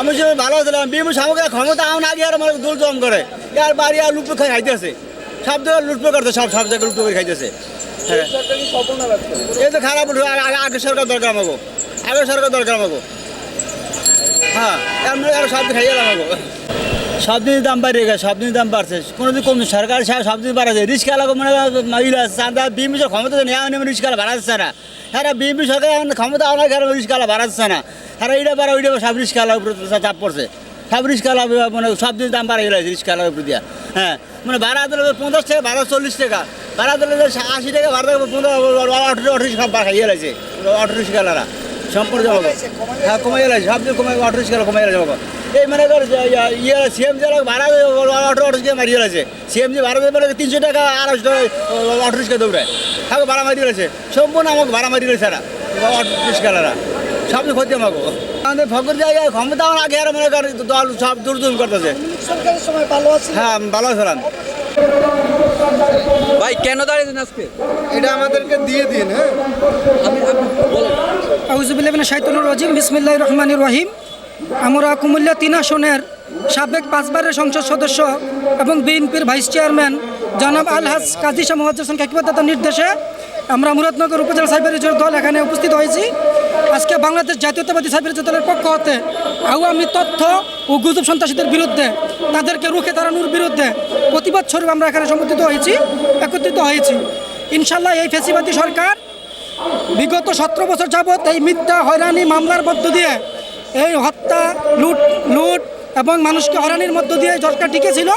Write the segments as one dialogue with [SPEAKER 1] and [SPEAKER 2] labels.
[SPEAKER 1] আমি সব ভালো ছিলাম বিএমপি সামগ্রী ক্ষমতা আমার আগে আর আমার দোল জম করে। আর বাড়ি আর লুটপো খাই খাইতেছে। সব জায়গায় লুটপো করতে সব সব জায়গায় লুটপো করে খাইতেছে। হ্যাঁ। এই তো খারাপ আগে সরকার দরকার আমাকে আগে সরকার দরকার আমাকে হ্যাঁ আর সব খাইয়ে সব জিনিস দাম বাড়িয়ে গেছে সব জিনিস দাম বাড়ছে। কোনো দিন কম সরকার সব জিনিস বাড়াচ্ছে। রিক্সা লাগো মানে চাঁদা বিএমপি ক্ষমতা নেওয়া নেমে রিক্সা বাড়াচ্ছে না। হ্যাঁ বিএমপি সরকার ক্ষমতা ঘরে রিক্সা বাড়াচ্ছে না। হ্যাঁ এইটা বাড়া, ওইটা সব রিক্সা উপরে চাপ পড়ছে। সব রিক্সা মানে সব জিনিস দাম বাড়িয়ে গেছে রিক্সা উপরে দিয়া। হ্যাঁ মানে ভাড়া দিলে পঞ্চাশ টাকা ভাড়া চল্লিশ টাকা। ভাড়া দিলে আশি টাকা ভাড়া পনেরো আঠেরো সব খাইয়ে গেছে অটো রিক্সাওয়ালারা সম্পূর্ণ হ্যাঁ কমাই গেছে সব দিন কমাই অটো রিক্সা গেছে বাবা এই মানে ধর ইয়ে সিএমজি ভাড়া অটো অটো রিক্সা মারিয়ে গেছে সিএমজি ভাড়া দেবে মানে তিনশো টাকা আড়াইশো টাকা অটো রিক্সা দৌড়ায়। তাকে ভাড়া মারিয়ে গেছে সম্পূর্ণ আমাকে ভাড়া মারিয়ে গেছে এরা। অটো রিক্সাওয়ালারা। সব দিন ক্ষতি আমাকে। আমাদের ফকর জায়গায় ক্ষমতা আমার আগে আর মনে কর দল সব দূর দূর করতেছে।
[SPEAKER 2] সরকারের সময় ভালো
[SPEAKER 1] হ্যাঁ ভালো ছিলাম
[SPEAKER 3] ভাই কেন দাঁড়িয়েছেন আজকে?
[SPEAKER 4] এটা আমাদেরকে দিয়ে দিন হ্যাঁ।
[SPEAKER 3] আমি আপনি বলেন।
[SPEAKER 2] আউজুবিল্লাবিন শাহিতুল রাজিম বিসমিল্লাহ রহমানির রহিম। আমরা কুমিল্লা তিন আসনের সাবেক পাঁচবারের সংসদ সদস্য এবং বিএনপির ভাইস চেয়ারম্যান জনাব আলহাজ কাজী শাহ মোহাম্মদ হোসেন নির্দেশে আমরা মুরাদনগর উপজেলা সাইবার রিজার্ভ দল এখানে উপস্থিত হয়েছি। আজকে বাংলাদেশ জাতীয়তাবাদী সাইবার দলের পক্ষ হতে আওয়ামী তথ্য ও গুজব সন্ত্রাসীদের বিরুদ্ধে, তাদেরকে রুখে দাঁড়ানোর বিরুদ্ধে প্রতিবাদ স্বরূপ আমরা এখানে সমর্থিত হয়েছি, একত্রিত হয়েছি। ইনশাল্লাহ এই ফেসিবাদী সরকার বিগত সতেরো বছর যাবৎ এই মিথ্যা, হয়রানি মামলার মধ্য দিয়ে এই হত্যা, লুট লুট এবং মানুষকে হরানির মধ্য দিয়ে সরকার টিকেছিল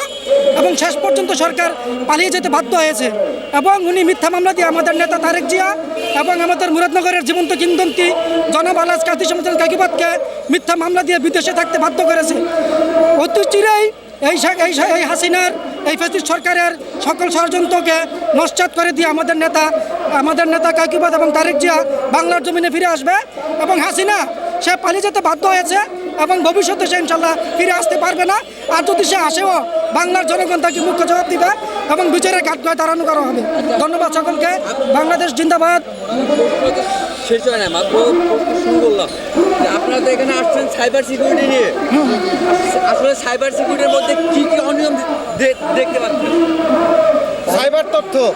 [SPEAKER 2] এবং শেষ পর্যন্ত সরকার পালিয়ে যেতে বাধ্য হয়েছে এবং উনি মিথ্যা মামলা দিয়ে আমাদের নেতা তারেক জিয়া এবং আমাদের মুরাদনগরের জীবন্ত কিংবদন্তি জনাব আলাজ কাতি সমুদ্র কাকিবাদকে মিথ্যা মামলা দিয়ে বিদেশে থাকতে বাধ্য করেছে। অতি চিরেই এই এই হাসিনার, এই ফেসিস সরকারের সকল ষড়যন্ত্রকে নস্যাৎ করে দিয়ে আমাদের নেতা আমাদের নেতা কাকিবাদ এবং তারেক জিয়া বাংলার জমিনে ফিরে আসবে এবং হাসিনা, সে পালিয়ে যেতে বাধ্য হয়েছে। এবং ভবিষ্যতে সে ইনশাল্লাহ ফিরে আসতে পারবে না। আর যদি সে আসেও বাংলার জনগণ তাকে মুখ্য জবাব দিবে এবং বিচারের কাঠগড়ায় দাঁড়ানো করা হবে। ধন্যবাদ সকলকে। বাংলাদেশ জিন্দাবাদ।
[SPEAKER 3] শেষ হয় না মাত্র শুরু করলাম। আপনারা তো এখানে আসছেন সাইবার সিকিউরিটি নিয়ে। আসলে সাইবার সিকিউরিটির মধ্যে কি কি অনিয়ম দে- দেখতে পাচ্ছেন?
[SPEAKER 4] সাইবার তথ্য।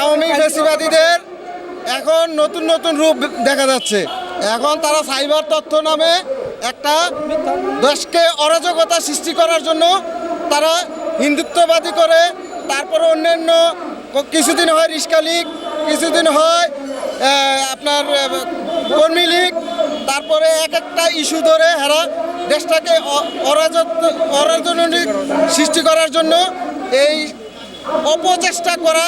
[SPEAKER 4] আওয়ামী ফেসিবাদীদের এখন নতুন নতুন রূপ দেখা যাচ্ছে। এখন তারা সাইবার তথ্য নামে একটা দেশকে অরাজকতা সৃষ্টি করার জন্য তারা হিন্দুত্ববাদী করে। তারপরে অন্যান্য কিছুদিন হয় রিস্কা লীগ, কিছুদিন হয় আপনার কর্মী লীগ। তারপরে এক একটা ইস্যু ধরে হেরা দেশটাকে অরাজনৈতিক সৃষ্টি করার জন্য এই অপচেষ্টা করা